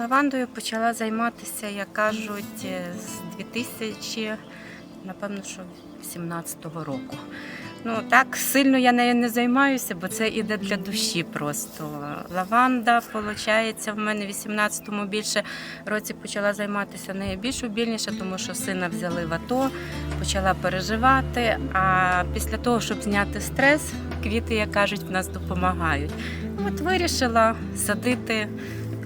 Лавандою почала займатися, як кажуть, з 2000, напевно, що 17-го року. Ну так сильно я нею не займаюся, бо це іде для душі просто. Лаванда, виходить, в мене в 18-му більше році почала займатися нею більш убільніше, тому що сина взяли в АТО, почала переживати. А після того, щоб зняти стрес, квіти, як кажуть, в нас допомагають. От вирішила садити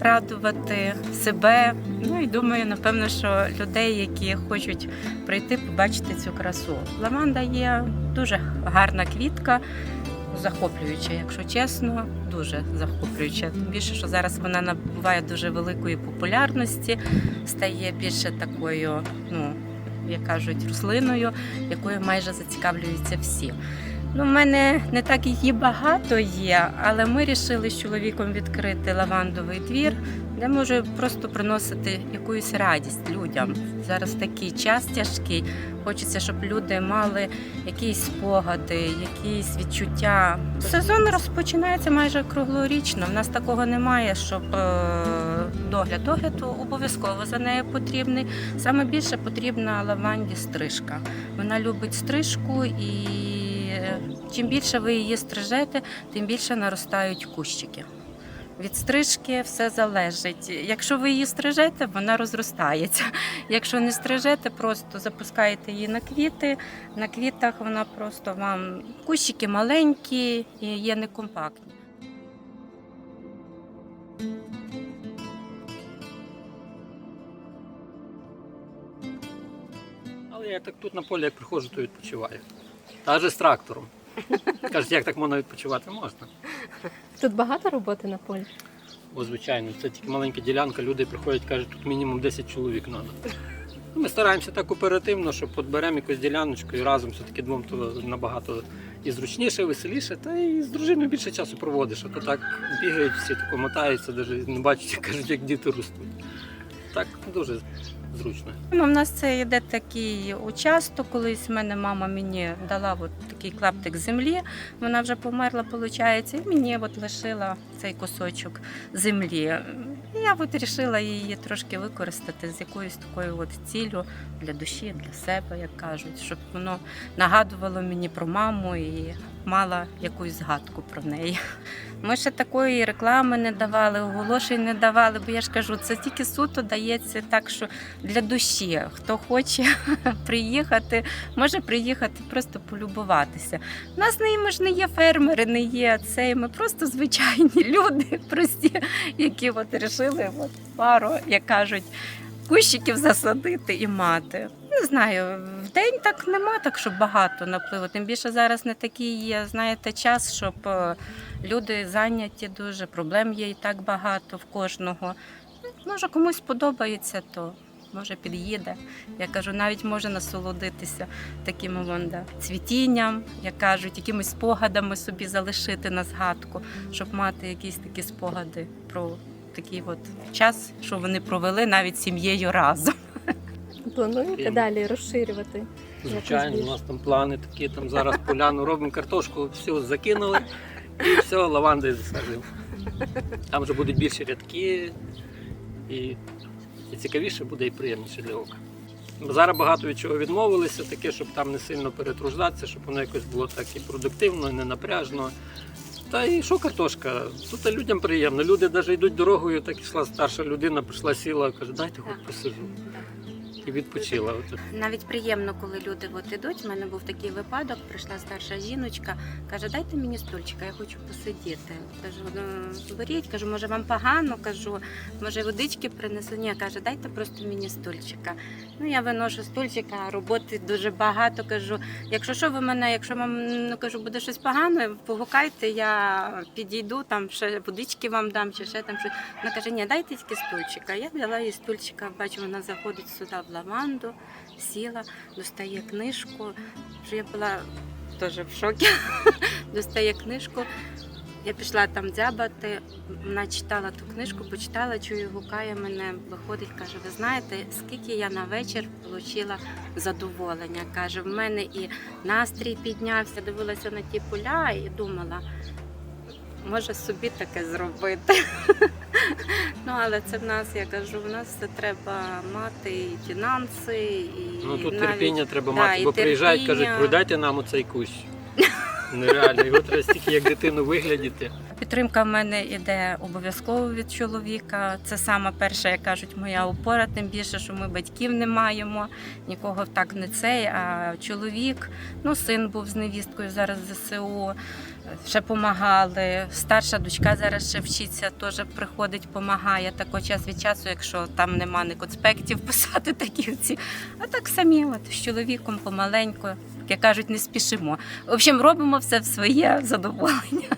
радувати себе. Ну і думаю, напевно, що людей, які хочуть прийти, побачити цю красу. Лаванда є дуже гарна квітка. Захоплююча, якщо чесно, дуже захоплююча. Тим більше, що зараз вона набуває дуже великої популярності, стає більше такою, ну як кажуть, рослиною, якою майже зацікавлюються всі. Ну, в мене не так її багато є, але ми вирішили з чоловіком відкрити лавандовий двір, де може просто приносити якусь радість людям. Зараз такий час тяжкий. Хочеться, щоб люди мали якісь спогади, якісь відчуття. Сезон розпочинається майже круглорічно. В нас такого немає, щоб е, догляд. Догляд обов'язково за нею потрібний. Саме більше потрібна лаванді стрижка. Вона любить стрижку і чим більше ви її стрижете, тим більше наростають кущики. Від стрижки все залежить. Якщо ви її стрижете, вона розростається. Якщо не стрижете, просто запускаєте її на квіти. На квітах вона просто вам кущики маленькі і є некомпактні. Але я так тут на полі, як приходжу, то відпочиваю. Навіть з трактором. Кажуть, як так можна відпочивати? Можна. Тут багато роботи на полі. Бо, звичайно, це тільки маленька ділянка, люди приходять, кажуть, тут мінімум 10 чоловік треба. Ми стараємося так оперативно, що підберемо якусь діляночку і разом все-таки двом то набагато і зручніше, веселіше, та і з дружиною більше часу проводиш. А то так бігають, всі тако мотаються, навіть не бачать, кажуть, як діти ростуть. Так дуже зручно. Ну, У нас це йде такий участок. Колись мене мама мені дала от такий клаптик землі. Вона вже померла, виходить, і мені от лишила цей кусочок землі. Я вирішила її трошки використати з якоюсь такою от ціллю для душі, для себе, як кажуть, щоб воно нагадувало мені про маму і мала якусь згадку про неї. Ми ще такої реклами не давали, оголошень не давали, бо я ж кажу, це тільки суто дається так, що для душі. Хто хоче приїхати, може приїхати просто полюбуватися. У нас не ми ж не є фермери, не є цей. Ми просто звичайні люди, прості, які от вирішили от пару, як кажуть, кущиків засадити і мати. Не знаю, в день так нема, так щоб багато напливу. Тим більше зараз не такий є, знаєте, час, щоб е, люди зайняті дуже, проблем є і так багато в кожного. Може, комусь подобається, то може під'їде. Я кажу, навіть може насолодитися таким вон, цвітінням, як кажуть, якимись спогадами собі залишити на згадку, щоб мати якісь такі спогади про такий от час, що вони провели навіть сім'єю разом. Плануєте Ім. далі розширювати? Звичайно, у нас там плани такі, там зараз поляну робимо картошку, все закинули і все, лавандою засадимо. Там вже будуть більші рядки і, і цікавіше буде і приємніше для ока. Зараз багато від чого відмовилися, таке, щоб там не сильно перетруждатися, щоб воно якось було так і продуктивно, і не напряжно. Та і що картошка? Тут людям приємно. Люди навіть йдуть дорогою, так йшла старша людина, прийшла, сіла, каже, дайте хоч посижу. І відпочила. Навіть приємно, коли люди от ідуть. У мене був такий випадок, прийшла старша жіночка, каже, дайте мені стульчика, я хочу посидіти. Кажу, ну беріть, кажу, може вам погано, кажу, може водички принесу. Ні, каже, дайте просто мені стульчика. Ну я виношу стульчика, роботи дуже багато. Кажу, якщо що ви мене, якщо вам ну, кажу, буде щось погано, погукайте, я підійду, там ще водички вам дам, чи ще там щось. Вона каже, ні, дайте тільки стульчика. Я взяла їй стульчика, бачу, вона заходить сюди лаванду, сіла, достає книжку. Що я була теж в шокі. достає книжку. Я пішла там дзябати, вона читала ту книжку, почитала, чую, гукає мене, виходить, каже, ви знаєте, скільки я на вечір отримала задоволення. Каже, в мене і настрій піднявся, дивилася на ті поля і думала, може собі таке зробити. Ну, але це в нас, я кажу, в нас це треба мати і фінанси, і Ну тут навіть- терпіння треба да, мати, і бо приїжджають, кажуть, продайте нам оцей кущ. Нереально, його треба стільки як дитину виглядіти. Підтримка в мене йде обов'язково від чоловіка. Це сама перша, як кажуть, моя опора, тим більше, що ми батьків не маємо, нікого так не цей. А чоловік, ну син був з невісткою зараз ЗСУ, ще допомагали. Старша дочка зараз ще вчиться, теж приходить, допомагає. Тако час від часу, якщо там нема ні конспектів писати такі ці. А так самі, от з чоловіком помаленьку, як кажуть, не спішимо. В общем, робимо все в своє задоволення.